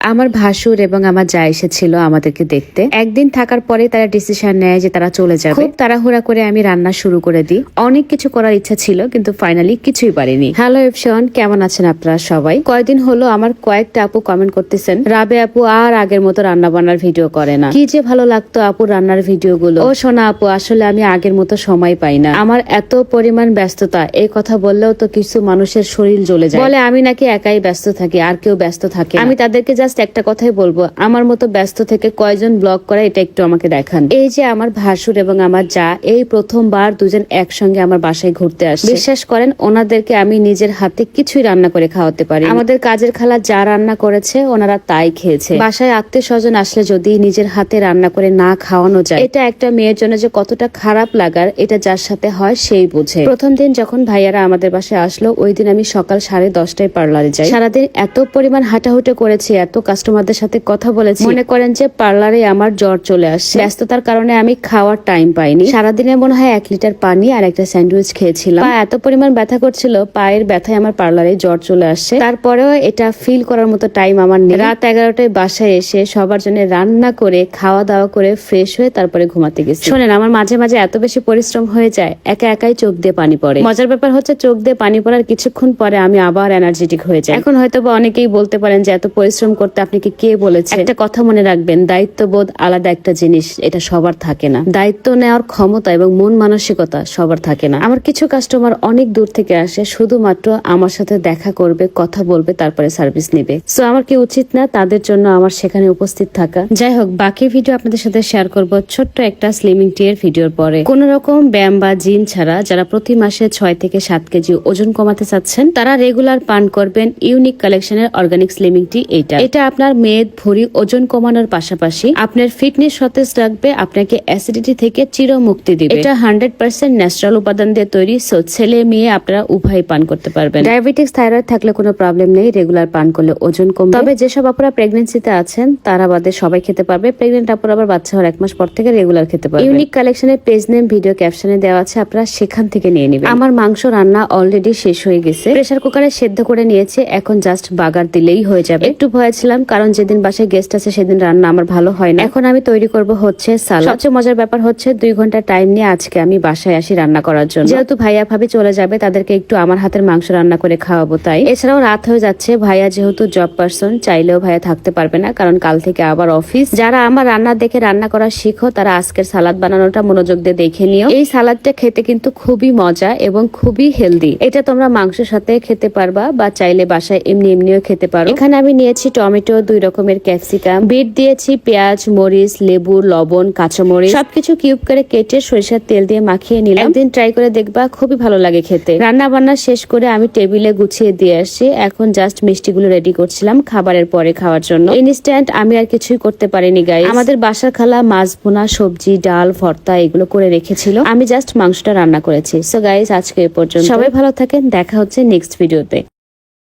আমার ভাসুর এবং আমার যা এসেছিল আমাদেরকে দেখতে। একদিন থাকার পরে তারা ডিসিশন নেয় যে তারা চলে যাবে। খুব তাড়াহুড়া করে আমি রান্না শুরু করে দিই। অনেক কিছু করার ইচ্ছা ছিল কিন্তু ফাইনালি কিছুই পারিনি। হ্যালো এফশন কেমন আছেন আপনারা সবাই? কয়দিন হলো আমার কয়েকটা আপু কমেন্ট করতেছেন রাবে আপু আর আগের মতো রান্না বান্নার ভিডিও করে না। কি যে ভালো লাগতো আপু রান্নার ভিডিও গুলো ও সোনা আপু আসলে আমি আগের মতো সময় পাই না। আমার এত পরিমাণ ব্যস্ততা এই কথা বললেও তো কিছু মানুষের শরীর জ্বলে যায়। বলে আমি নাকি একাই ব্যস্ত থাকি আর কেউ ব্যস্ত থাকে আমি তাদেরকে জাস্ট একটা কথাই বলব, আমার মতো ব্যস্ত থেকে কয়জন ব্লগ করে এটা একটু আমাকে দেখান। এই যে আমার ভাসুর এবং আমার যা, এই প্রথমবার দুজন একসঙ্গে আমার বাসায় ঘুরতে আসে বিশ্বাস করেন, ওনাদেরকে আমি নিজের হাতে কিছুই রান্না করে খাওয়াতে পারি। আমাদের কাজের খালা যা রান্না করেছে, ওনারা তাই খেয়েছে। বাসায় আত্মীয় স্বজন আসলে যদি নিজের হাতে রান্না করে না খাওয়ানো যায়, এটা একটা মেয়ের জন্য যে কতটা খারাপ লাগার, এটা যার সাথে হয় সেই বুঝে। প্রথম দিন যখন ভাইয়ারা আমাদের বাসায় আসলো, ওই দিন আমি সকাল সাড়ে দশটায় পার্লারে যাই। সারাদিন এত পরিমাণ হাঁটাহুটি করেছি, এত কাস্টমারদের সাথে কথা বলেছি। মনে করেন যে পার্লারে আমার জ্বর চলে আসছে। ব্যস্ততার কারণে আমি খাওয়ার টাইম পাইনি। সারাদিনে মনে হয় এক লিটার পানি আর একটা স্যান্ডউইচ খেয়েছিলাম। পা এত পরিমাণ ব্যথা করছিল পায়ের ব্যথায় আমার পার্লারে জ্বর চলে আসছে। তারপরেও এটা ফিল করার মতো টাইম আমার নেই। রাত এগারোটায় বাসায় এসে সবার জন্য রান্না করে খাওয়া দাওয়া করে ফ্রেশ হয়ে তারপরে ঘুমাতে গেছি। শোনেন আমার মাঝে মাঝে এত বেশি পরিশ্রম হয়ে যায় একা একাই চোখ দিয়ে পানি পড়ে। মজার ব্যাপার হচ্ছে চোখ দিয়ে পানি পড়ার কিছুক্ষণ পরে আমি আবার এনার্জেটিক হয়ে যাই। এখন হয়তো বা অনেকেই বলতে পারেন যে এত পরিশ্রম করতে আপনাকে কে বলেছে? একটা কথা মনে রাখবেন, দায়িত্ববোধ আলাদা একটা জিনিস, এটা সবার থাকে না। দায়িত্ব নেওয়ার ক্ষমতা এবং মন মানসিকতা সবার থাকে না। আমার কিছু কাস্টমার অনেক দূর থেকে আসে, শুধুমাত্র আমার সাথে দেখা করবে, কথা বলবে, তারপরে সার্ভিস নেবে। সো আমার কি উচিত না তাদের জন্য আমার সেখানে উপস্থিত থাকা? যাই হোক, বাকি ভিডিও আপনাদের সাথে শেয়ার করব ছোট্ট একটা স্লিমিং টি এর ভিডিওর পরে। কোন রকম ব্যায়াম বা জিম ছাড়া যারা প্রতি মাসে ছয় থেকে সাত কেজি ওজন কমাতে চাচ্ছেন, তারা রেগুলার পান করবেন ইউনিক কালেকশনের অর্গানিক স্লিমিং টি এটা এটা আপনার মেদ ভরি ওজন কমানোর পাশাপাশি আপনার ফিটনেস সতেজ রাখবে আপনাকে অ্যাসিডিটি থেকে চির মুক্তি দিবে। এটা হান্ড্রেড পার্সেন্ট ন্যাচারাল উপাদান দিয়ে তৈরি সো ছেলে মেয়ে আপনারা উভয় পান করতে পারবেন। ডায়াবেটিক্স থাইরয়েড থাকলে কোনো প্রবলেম নেই রেগুলার পান করলে ওজন কমবে। তবে যেসব আপনারা প্রেগনেন্সিতে আছেন তারা বাদে সবাই খেতে পারবে। প্রেগনেন্ট আপুরা আবার বাচ্চা হওয়ার এক মাস পর থেকে রেগুলার খেতে পারবে। ইউনিক কালেকশনের পেজ নেম ভিডিও ক্যাপশনে দেওয়া আছে আপনারা সেখান থেকে নিয়ে নেবেন। আমার মাংস রান্না অলরেডি শেষ হয়ে গেছে। প্রেসার কুকারে সেদ্ধ করে নিয়েছে এখন জাস্ট বাগার দিলেই হয়ে যাবে। একটু ভয় ছিলাম কারণ যেদিন বাসায় গেস্ট আছে সেদিন রান্না আমার ভালো হয় না। এখন আমি তৈরি করব হচ্ছে সালাদ সবচেয়ে মজার ব্যাপার হচ্ছে দুই ঘণ্টা টাইম নিয়ে আজকে আমি বাসায় আসি রান্না করার জন্য। যেহেতু ভাইয়া ভাবি চলে যাবে, তাদেরকে একটু আমার হাতের মাংস রান্না করে খাওয়াবো তাই। এছাড়াও রাত হয়ে যাচ্ছে, ভাইয়া যেহেতু জব পার্সন চাইলেও ভাইয়া থাকতে পারবে না, কারণ কাল থেকে আবার অফিস যারা আমার রান্না দেখে রান্না করা শিখো, তারা আজকের সালাদ বানানোটা মনোযোগ দিয়ে দেখে নিও। এই সালাদটা খেতে কিন্তু খুবই মজা এবং খুবই হেলদি এটা তোমরা মাংসের সাথে খেতে পারবা বা চাইলে বাসায় এমনি এমনিও খেতে পারো। এখানে আমি নিয়েছি টমেটো দুই রকমের ক্যাপসিকাম। বিট দিয়েছি, পেঁয়াজ, মরিচ, লেবু, লবণ, কাঁচামরিচ। সবকিছু কিউব করে কেটে সরিষার তেল দিয়ে মাখিয়ে নিলাম। একদিন ট্রাই করে দেখবা, খুবই ভালো লাগে খেতে। রান্না বান্না শেষ করে আমি টেবিলে গুছিয়ে দিয়ে আসছি এখন জাস্ট মিষ্টিগুলো রেডি করছিলাম খাবারের পরে খাওয়ার জন্য। ইনস্ট্যান্ট আমি আর কিছুই করতে পারিনি গাই আমাদের বাসার খালা মাছ বোনা সবজি, ডাল, ভর্তা এগুলো করে রেখেছিল। আমি জাস্ট মাংসটা রান্না করেছি। সো গাইজ আজকে এ পর্যন্ত। সবাই ভালো থাকেন, দেখা হচ্ছে নেক্সট ভিডিওতে